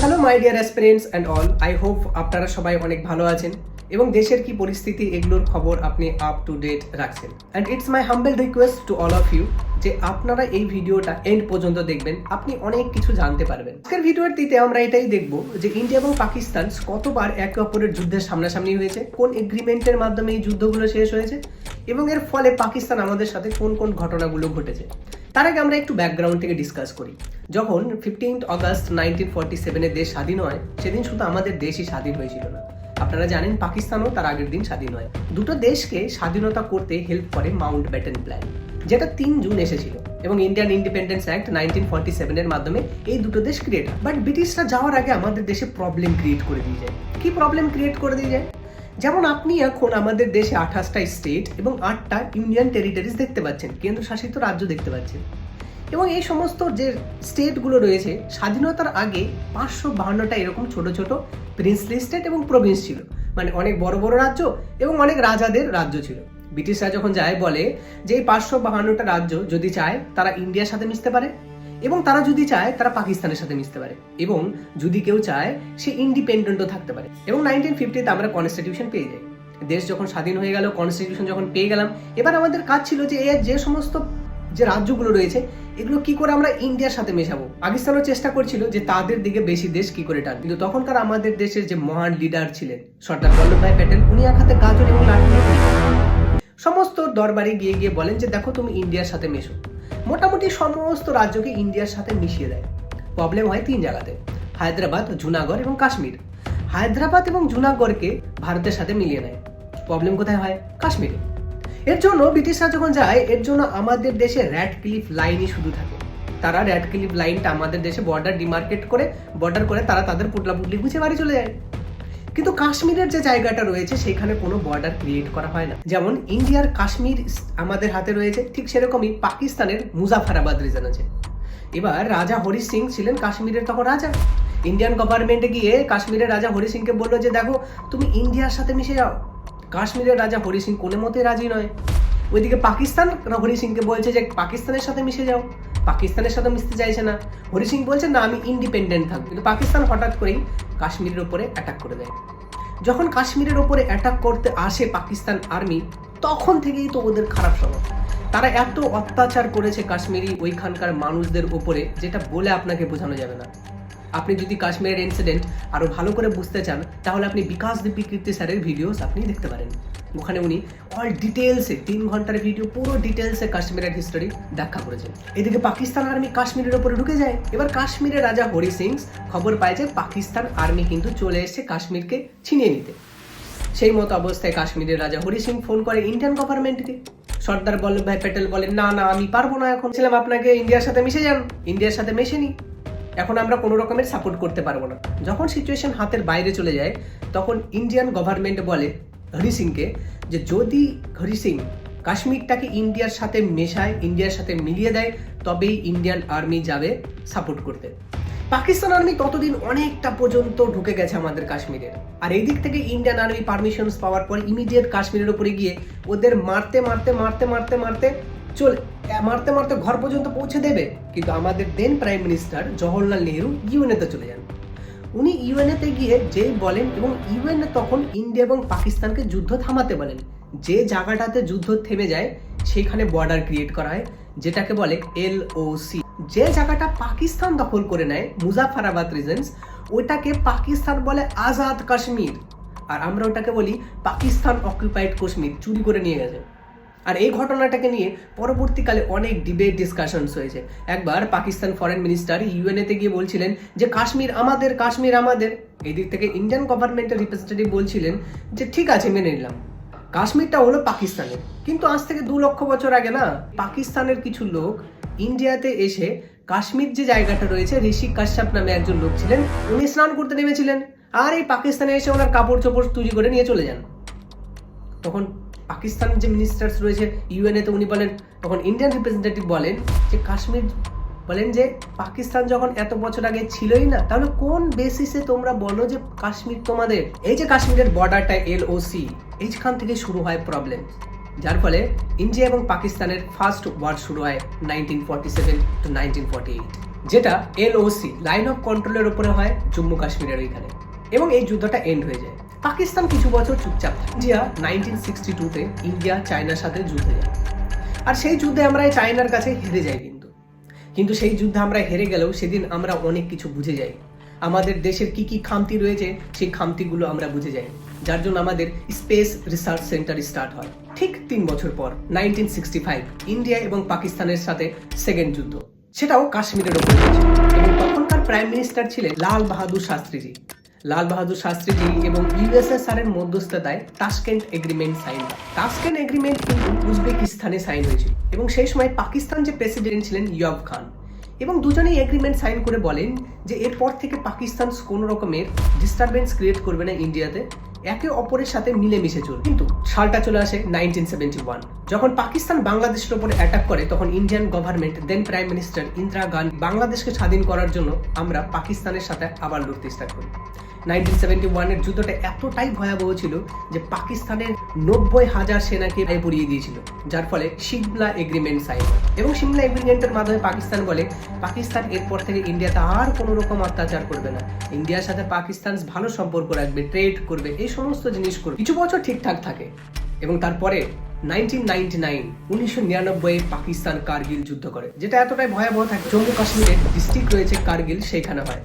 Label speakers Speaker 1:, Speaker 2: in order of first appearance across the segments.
Speaker 1: Hello my dear aspirants and all I hope আপনারা সবাই অনেক ভালো আছেন। এবং দেশের কি পরিস্থিতি এগুলোর খবর আপনি আপ টু ডেট রাখছেন। And it's my humble request to all of you যে আপনারা এই ভিডিওটা এন্ড পর্যন্ত দেখবেন, আপনি অনেক কিছু জানতে পারবেন। আজকের ভিডিওটিতে আমরা এটাই দেখব যে ইন্ডিয়া এবং পাকিস্তান কতবার একে অপরের যুদ্ধের সামনাসামনি হয়েছে, কোন এগ্রিমেন্টের মাধ্যমে এই যুদ্ধগুলো শেষ হয়েছে, এবং এর ফলে পাকিস্তান আমাদের সাথে কোন কোন ঘটনাগুলো ঘটেছে। তার আগে আমরা একটু ব্যাকগ্রাউন্ড থেকে ডিসকাস করি। যখন ফিফটিন্থ অগস্ট নাইনটিন ফর্টি সেভেনে দেশ স্বাধীন হয়, সেদিন শুধু আমাদের দেশই স্বাধীন হয়েছিল না। আপনারা জানেন পাকিস্তানও তার আগের দিন স্বাধীন হয়। দুটো দেশকে স্বাধীনতা করতে হেল্প করে মাউন্ট ব্যাটেন প্ল্যান যেটা তিন জুন এসেছিল এবং Indian independence act nineteen forty সেভেনের মাধ্যমে এই দুটো দেশ ক্রিয়েট হয়। বাট ব্রিটিশরা যাওয়ার আগে আমাদের দেশে প্রবলেম ক্রিয়েট করে দিয়ে যায়। কি প্রবলেম ক্রিয়েট করে দিয়ে যায়? যেমন আপনি এখন আমাদের দেশে আঠাশটা স্টেট এবং আটটা ইউনিয়ন টেরিটরিজ দেখতে পাচ্ছেন, কেন্দ্রশাসিত রাজ্য দেখতে পাচ্ছেন। এবং এই সমস্ত যে স্টেটগুলো রয়েছে, স্বাধীনতার আগে পাঁচশো বাহান্নটা এরকম ছোট ছোট প্রিন্সলি স্টেট এবং প্রভিন্স ছিল। মানে অনেক বড় বড় রাজ্য এবং অনেক রাজাদের রাজ্য ছিল। ব্রিটিশরা যখন যায়, বলে যে এই পাঁচশো বাহান্নটা রাজ্য যদি চায়, তারা ইন্ডিয়ার সাথে মিশতে পারে এবং তারা যদি চায়, তারা পাকিস্তানের সাথে মিশতে পারে এবং যদি কেউ চায়, সে ইন্ডিপেন্ডেন্টও থাকতে পারে। এবং নাইনটিন ফিফটিতে আমরা কনস্টিটিউশন পেয়ে যাই। দেশ যখন স্বাধীন হয়ে গেল কনস্টিটিউশন যখন পেয়ে গেলাম, এবার আমাদের কাজ ছিল যে এর যে সমস্ত যে রাজ্যগুলো রয়েছে, এগুলো কি করে আমরা ইন্ডিয়ার সাথে মেশাবো? পাকিস্তানও চেষ্টা করছিল যে তাদের দিকে বেশি দেশ কি করে টান। কিন্তু তখনকার আমাদের দেশের যে মহান লিডার ছিলেন, সর্দার বল্লভভাই প্যাটেল, উনি এক হাতে গাজর এবং সমস্ত দরবারে গিয়ে গিয়ে বলেন যে, দেখো, তুমি ইন্ডিয়ার সাথে মেশো। মোটামুটি সমস্ত রাজ্যকে ইন্ডিয়ার সাথে মিশিয়ে দেয়। প্রবলেম হয় তিন জায়গাতে, হায়দ্রাবাদ, জুনাগড় এবং কাশ্মীর। হায়দ্রাবাদ এবং জুনাগড়কে ভারতের সাথে মিলিয়ে নেয়। প্রবলেম কোথায় হয়? কাশ্মীরে। এর জন্য ব্রিটিশরা যখন যায়, এর জন্য আমাদের দেশে র্যাড ক্লিফ লাইনই শুধু থাকে। তারা র্যাড ক্লিফ লাইনটা আমাদের দেশে বর্ডার ডিমার্কেট করে বর্ডার করে তারা তাদের পুটলা পুটলি গুছিয়ে বাড়ি চলে যায়। কিন্তু কাশ্মীরের যে জায়গাটা রয়েছে, সেখানে কোনো বর্ডার ক্রিয়েট করা হয় না। যেমন ইন্ডিয়ার কাশ্মীর আমাদের হাতে রয়েছে, ঠিক সেরকমই পাকিস্তানের মুজাফরাবাদ রিজন আছে। এবার রাজা হরি সিং ছিলেন কাশ্মীরের তখন রাজা। ইন্ডিয়ান গভর্নমেন্টে গিয়ে কাশ্মীরের রাজা হরি সিংকে বলল যে, দেখো, তুমি ইন্ডিয়ার সাথে মিশে যাও। কাশ্মীরের রাজা হরি সিং কোনো মতে রাজি নয়। ওইদিকে পাকিস্তান হরি সিংকে বলছে যে, পাকিস্তানের সাথে মিশে যাও। পাকিস্তানের সাথে মিশতে চাইছে না। হরি সিং বলছে, না, আমি ইন্ডিপেন্ডেন্ট থাকব। কিন্তু পাকিস্তান হঠাৎ করেই কাশ্মীরের ওপরে অ্যাটাক করে দেয়। যখন কাশ্মীরের ওপরে অ্যাটাক করতে আসে পাকিস্তান আর্মি তখন থেকেই তো ওদের খারাপ সময়। তারা এত অত্যাচার করেছে কাশ্মীরি ওইখানকার মানুষদের ওপরে যেটা বলে আপনাকে বোঝানো যাবে না। আপনি যদি কাশ্মীরের ইনসিডেন্ট আরও ভালো করে বুঝতে চান, তাহলে আপনি বিকাশ দীপি কীর্তি স্যারের ভিডিওস আপনি দেখতে পারেন। ওখানে উনি অল ডিটেলসে তিন ঘণ্টার ভিডিও পুরো ডিটেলসে কাশ্মীরের হিস্টোরি ব্যাখ্যা করেছেন। এদিকে পাকিস্তান আর্মি কাশ্মীরের ওপরে ঢুকে যায়। এবার কাশ্মীরের রাজা হরি সিং খবর পায় যে পাকিস্তান আর্মি কিন্তু চলে এসেছে কাশ্মীরকে ছিনিয়ে নিতে। সেই মতো অবস্থায় কাশ্মীরের রাজা হরি সিং ফোন করে ইন্ডিয়ান গভর্নমেন্টকে সর্দার বল্লভ ভাই প্যাটেল বলেন না না, আমি পারব না এখন। ছিলাম আপনাকে ইন্ডিয়ার সাথে মিশে যান। ইন্ডিয়ার সাথে মেশে নি এখন আমরা কোনো রকমের সাপোর্ট করতে পারব না। যখন সিচুয়েশন হাতের বাইরে চলে যায়, তখন ইন্ডিয়ান গভর্নমেন্ট বলে হরি সিংকে যে যদি হরি সিং কাশ্মীরটাকে ইন্ডিয়ার সাথে মেশায় ইন্ডিয়ার সাথে মিলিয়ে দেয়, তবেই ইন্ডিয়ান আর্মি যাবে সাপোর্ট করতে। পাকিস্তান আর্মি ততদিন অনেকটা পর্যন্ত ঢুকে গেছে আমাদের কাশ্মীরের আর এই দিক থেকে ইন্ডিয়ান আর্মি পারমিশন পাওয়ার পর ইমিডিয়েট কাশ্মীরের উপরে গিয়ে ওদের মারতে মারতে মারতে মারতে মারতে চলে মারতে মারতে ঘর পর্যন্ত পৌঁছে দেবে। কিন্তু আমাদের then prime minister Jawaharlal Nehru ইউএনএতে চলে যান। উনি ইউএনএতে গিয়ে যেই বলেন এবং ইউএনএ তখন ইন্ডিয়া এবং পাকিস্তানকে যুদ্ধ থামাতে বলেন। যে জায়গাটাতে যুদ্ধ থেমে যায় সেখানে বর্ডার ক্রিয়েট করা হয়, যেটাকে বলে এল সি যে জায়গাটা পাকিস্তান দখল করে নেয় মুজাফরাবাদ রিজেন্স ওটাকে পাকিস্তান বলে আজাদ কাশ্মীর। আর আমরা ওটাকে বলি পাকিস্তান অকুপাইড কাশ্মীর, চুরি করে নিয়ে গেছে। আর এই ঘটনাটাকে নিয়ে পরবর্তীকালে অনেক ডিবেট ডিসকাশনস হয়েছে। একবার পাকিস্তান ফরেন মিনিস্টার ইউএনএতে গিয়ে বলছিলেন যে, কাশ্মীর আমাদের কাশ্মীর আমাদের। এই দিক থেকে ইন্ডিয়ান গভর্নমেন্টের রিপ্রেজেন্টেটিভ বলছিলেন যে, ঠিক আছে, মেনে নিলাম। কাশ্মীরটা হলো পাকিস্তানের। কিন্তু আজ থেকে দু লক্ষ বছর আগে না, পাকিস্তানের কিছু লোক ইন্ডিয়াতে এসে কাশ্মীর যে জায়গাটা রয়েছে, ঋষি কাশ্যপ নামে একজন লোক ছিলেন, উনি স্নান করতে নেমেছিলেন। আর এই পাকিস্তানে এসে ওনার কাপড় চোপড় তৈরি করে নিয়ে চলে যান। তখন পাকিস্তান যে মিনিস্টার্স রয়েছে ইউএনএ তে উনি বলেন, তখন ইন্ডিয়ান রিপ্রেজেন্টেটিভ বলেন যে, কাশ্মীর বলেন যে, পাকিস্তান যখন এত বছর আগে ছিলই না, তাহলে কোন বেসিসে তোমরা বলো যে, কাশ্মীর তোমাদের? এই যে কাশ্মীরের বর্ডারটা এল ও সি এইখান থেকে শুরু হয় প্রবলেম যার ফলে ইন্ডিয়া এবং পাকিস্তানের ফার্স্ট ওয়ার শুরু হয় nineteen forty seven to nineteen forty eight যেটা এলওসি লাইন অফ কন্ট্রোলের উপরে হয় জম্মু কাশ্মীরের এখানে এবং এই যুদ্ধটা এন্ড হয়ে যায়। পাকিস্তান কিছু বছর চুপচাপ। ইন্ডিয়া নাইনটিন সিক্সটি টুতে ইন্ডিয়া চায়নার সাথে যুদ্ধে যায়। আর সেই যুদ্ধে আমরা চায়নার কাছে হেরে যাই কিন্তু। কিন্তু সেই যুদ্ধে আমরা হেরে গেলেও সেদিন আমরা অনেক কিছু বুঝে যাই। আমাদের দেশের কি কি খামতি রয়েছে, সেই খামতিগুলো আমরা বুঝে যাই। যার জন্য আমাদের স্পেস রিসার্চ সেন্টার স্টার্ট হয়। ঠিক তিন বছর পর নাইনটিন সিক্সটি ফাইভ ইন্ডিয়া এবং পাকিস্তানের সাথে সেকেন্ড যুদ্ধ। সেটাও কাশ্মীরের ওপর এবং তখনকার প্রাইম মিনিস্টার ছিলেন লাল বাহাদুর শাস্ত্রীজি। লাল বাহাদুর শাস্ত্রীজি এবং ইউএসএসআর এর মধ্যস্থতায় তাসকেন্ট এগ্রিমেন্ট সাইন। হয় তাসকেন্ট এগ্রিমেন্ট কিন্তু উজবেকিস্তানে সাইন হয়েছিল এবং সেই সময় পাকিস্তান যে প্রেসিডেন্ট ছিলেন ইয়ব খান। এবং দুজনেই এগ্রিমেন্ট সাইন করে বলেন যে এরপর থেকে পাকিস্তান কোনো রকমের ডিস্টারবেন্স ক্রিয়েট করবে না ইন্ডিয়াতে, একে অপরের সাথে মিলেমিশে চলবে। কিন্তু সালটা চলে আসে নাইনটিন সেভেন্টি ওয়ান যখন পাকিস্তান বাংলাদেশের উপরে অ্যাটাক করে, তখন Indian government then prime minister Indira Gandhi বাংলাদেশকে স্বাধীন করার জন্য আমরা পাকিস্তানের সাথে আবার লড়তে স্টার্ট করি। নাইনটিন সেভেন্টি ওয়ানের যুদ্ধটা এতটাই ভয়াবহ ছিল যে পাকিস্তানের নব্বই হাজার সেনাকে গায়ে পড়িয়ে দিয়েছিল, যার ফলে সিমলা এগ্রিমেন্ট সাইন এবং সিমলা এগ্রিমেন্টের মাধ্যমে পাকিস্তান বলে, পাকিস্তান এরপর থেকে ইন্ডিয়াতে আর কোনো রকম অত্যাচার করবে না। ইন্ডিয়ার সাথে পাকিস্তান ভালো সম্পর্ক রাখবে ট্রেড করবে, এই সমস্ত জিনিস করবে। কিছু বছর ঠিকঠাক থাকে। এবং তারপরে nineteen ninety nine Pakistan Kargil যুদ্ধ করে, যেটা এতটাই ভয়াবহ থাকে, জম্মু কাশ্মীরের ডিস্ট্রিক্ট রয়েছে কার্গিল সেখানে হয়।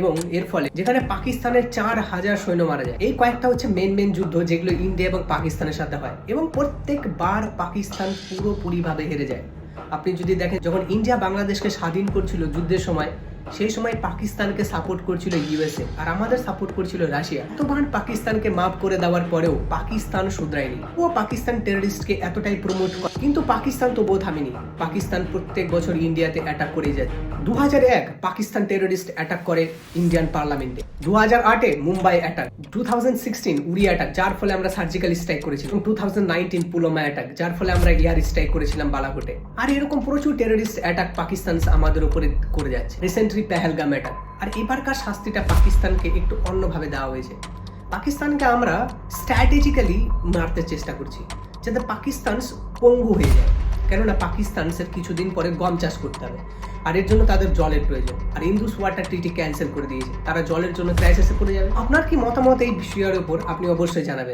Speaker 1: এবং এর ফলে যেখানে পাকিস্তানের চার হাজার সৈন্য মারা যায়, এই কয়েকটা হচ্ছে মেন মেন যুদ্ধ যেগুলো ইন্ডিয়া এবং পাকিস্তানের সাথে হয় এবং প্রত্যেকবার পাকিস্তান পুরোপুরিভাবে হেরে যায়। আপনি যদি দেখেন, যখন ইন্ডিয়া বাংলাদেশকে স্বাধীন করছিল যুদ্ধের সময় সেই সময় পাকিস্তানকে সাপোর্ট করছিল ইউএসএ আর আমাদের সাপোর্ট করছিল রাশিয়া। এতবার পাকিস্তানকে মাফ করে দেওয়ার পরেও পাকিস্তান শুধরায়নি। ও পাকিস্তান টেররিস্টকে এতটাই প্রমোট করে কিন্তু পাকিস্তান তো বোধ থামেনি। পাকিস্তান প্রত্যেক বছর ইন্ডিয়াতে অ্যাটাক করে যায়। দু পাকিস্তান টেররিস্ট অ্যাটাক করে ইন্ডিয়ান পার্লামেন্টে দু হাজার আটে Mumbai attack two thousand sixteen Uri attack যার ফলে আমরা সার্জিক্যাল স্ট্রাইক করেছিলাম। Two thousand nineteen Pulwama attack যার ফলে আমরা এয়ার স্ট্রাইক করেছিলাম বালাকোটে। আর এরকম প্রচুর টেররিস্ট অ্যাটাক পাকিস্তান আমাদের উপরে করে যাচ্ছে। রিসেন্টলি পেহেলগাম অ্যাটাক আর এবারকার শাস্তিটা পাকিস্তানকে একটু অন্যভাবে দেওয়া হয়েছে। পাকিস্তানকে আমরা স্ট্র্যাটেজিক্যালি মারতে চেষ্টা করছি, যাতে পাকিস্তান পঙ্গু হয়ে যায়। কেননা পাকিস্তানের কিছুদিন পরে গম চাষ করতে হবে। আর এর জন্য তাদের জলের প্রয়োজন। আর ইন্দুস ওয়াটার ট্রিটি ক্যান্সেল করে দিয়েছে। তারা জলের জন্য ক্রাইসিসে পড়ে যাবে। আপনার কি মতামত এই বিষয়ের উপর? আপনি অবশ্যই জানাবেন।